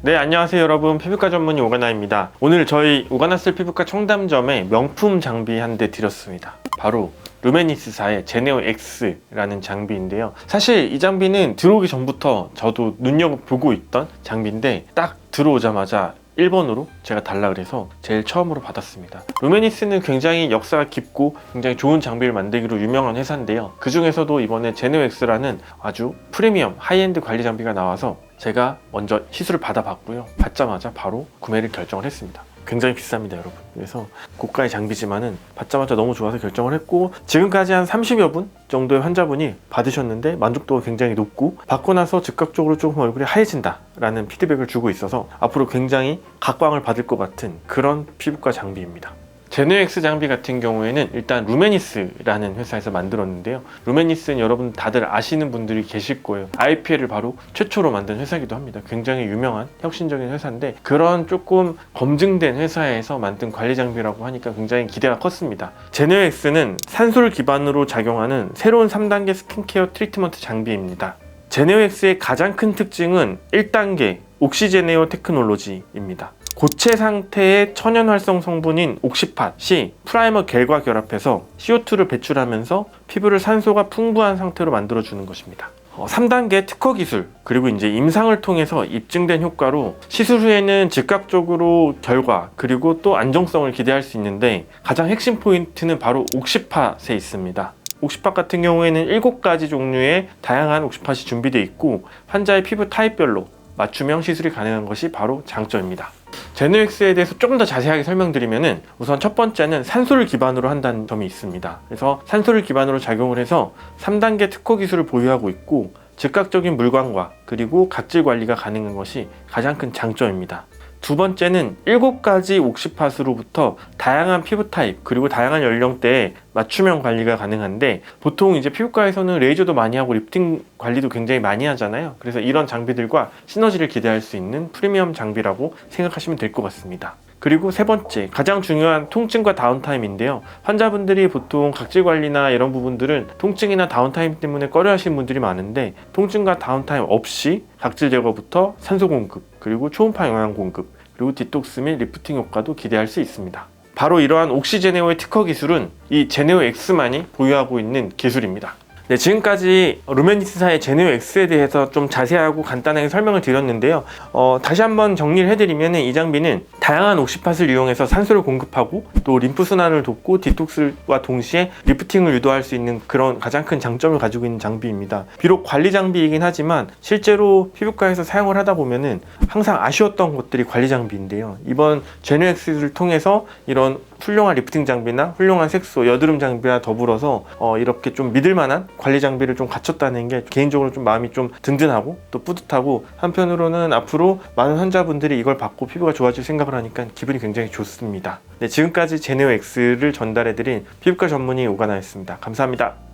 네 안녕하세요 여러분. 피부과 전문의 오가나입니다. 오늘 저희 오가나슬 피부과 청담점에 명품 장비 한 대 드렸습니다. 바로 루메니스사의 제네오 X라는 장비인데요. 사실 이 장비는 들어오기 전부터 저도 눈여겨보고 있던 장비인데 딱 들어오자마자 1번으로 제가 달라 그래서 제일 처음으로 받았습니다. 루메니스는 굉장히 역사가 깊고 굉장히 좋은 장비를 만들기로 유명한 회사인데요. 그 중에서도 이번에 제네오엑스라는 아주 프리미엄 하이엔드 관리 장비가 나와서 제가 먼저 시술을 받아봤고요. 받자마자 바로 구매를 결정을 했습니다. 굉장히 비쌉니다, 여러분. 그래서 고가의 장비지만은 받자마자 너무 좋아서 결정을 했고 지금까지 한 30여 분 정도의 환자분이 받으셨는데 만족도가 굉장히 높고 받고 나서 즉각적으로 조금 얼굴이 하얘진다 라는 피드백을 주고 있어서 앞으로 굉장히 각광을 받을 것 같은 그런 피부과 장비입니다. 제네엑스 장비 같은 경우에는 일단 루메니스라는 회사에서 만들었는데요. 루메니스는 여러분 다들 아시는 분들이 계실 거예요. IPL을 바로 최초로 만든 회사이기도 합니다. 굉장히 유명한 혁신적인 회사인데 그런 조금 검증된 회사에서 만든 관리 장비라고 하니까 굉장히 기대가 컸습니다. 제네엑스는 산소를 기반으로 작용하는 새로운 3단계 스킨케어 트리트먼트 장비입니다. 제네엑스의 가장 큰 특징은 1단계 옥시제네오 테크놀로지입니다. 고체 상태의 천연 활성 성분인 옥시팟이 프라이머 겔과 결합해서 CO2를 배출하면서 피부를 산소가 풍부한 상태로 만들어주는 것입니다. 어, 3단계 특허 기술 그리고 이제 임상을 통해서 입증된 효과로 시술 후에는 즉각적으로 결과 그리고 또 안정성을 기대할 수 있는데 가장 핵심 포인트는 바로 옥시팟에 있습니다. 옥시팟 같은 경우에는 7가지 종류의 다양한 옥시팟이 준비되어 있고 환자의 피부 타입별로 맞춤형 시술이 가능한 것이 바로 장점입니다. 제노엑스에 대해서 조금 더 자세하게 설명드리면은 우선 첫 번째는 산소를 기반으로 한다는 점이 있습니다. 그래서 산소를 기반으로 작용을 해서 3단계 특허 기술을 보유하고 있고 즉각적인 물광과 그리고 각질 관리가 가능한 것이 가장 큰 장점입니다. 두 번째는 7가지 옥시팟으로부터 다양한 피부 타입 그리고 다양한 연령대에 맞춤형 관리가 가능한데 보통 이제 피부과에서는 레이저도 많이 하고 리프팅 관리도 굉장히 많이 하잖아요. 그래서 이런 장비들과 시너지를 기대할 수 있는 프리미엄 장비라고 생각하시면 될 것 같습니다. 그리고 세 번째, 가장 중요한 통증과 다운타임인데요. 환자분들이 보통 각질 관리나 이런 부분들은 통증이나 다운타임 때문에 꺼려 하시는 분들이 많은데 통증과 다운타임 없이 각질 제거부터 산소 공급, 그리고 초음파 영양 공급, 그리고 디톡스 및 리프팅 효과도 기대할 수 있습니다. 바로 이러한 옥시제네오의 특허 기술은 이 제네오 X만이 보유하고 있는 기술입니다. 네, 지금까지 루메니스사의 제네오 X에 대해서 좀 자세하고 간단하게 설명을 드렸는데요. 어, 다시 한번 정리를 해드리면 이 장비는 다양한 옥시팟을 이용해서 산소를 공급하고 또 림프 순환을 돕고 디톡스와 동시에 리프팅을 유도할 수 있는 그런 가장 큰 장점을 가지고 있는 장비입니다. 비록 관리 장비이긴 하지만 실제로 피부과에서 사용을 하다 보면은 항상 아쉬웠던 것들이 관리 장비인데요. 이번 제네오 X를 통해서 이런 훌륭한 리프팅 장비나 훌륭한 색소, 여드름 장비와 더불어서 어, 이렇게 좀 믿을 만한 관리 장비를 좀 갖췄다는 게 개인적으로 좀 마음이 좀 든든하고 또 뿌듯하고 한편으로는 앞으로 많은 환자분들이 이걸 받고 피부가 좋아질 생각을 하니까 기분이 굉장히 좋습니다. 네, 지금까지 제네오 X를 전달해드린 피부과 전문의 오가나였습니다. 감사합니다.